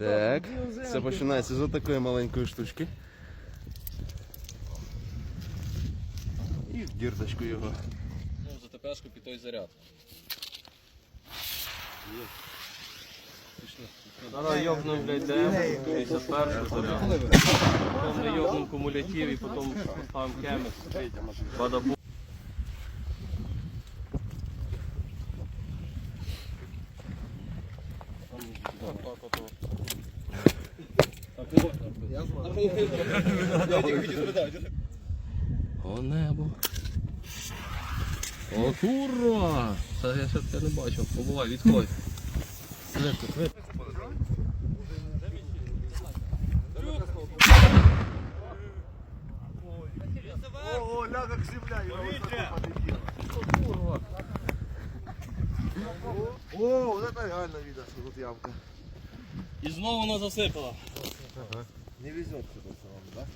Так, це починається з такої маленької штучки. І в дірдочку його. Ну, за ТПшку під той заряд. Зараз йобнем, блядь, де, 51 заряд. Потім не йобнем кумулятив і потім поставимо кемес. Бадабу. О, небо. О, курва! Це я ще це не бачив. Побувай, відходь. О, ля как земля, О, вот это реально видно, что тут ямка. І знову вона засипала. Не везет все пацанам, да?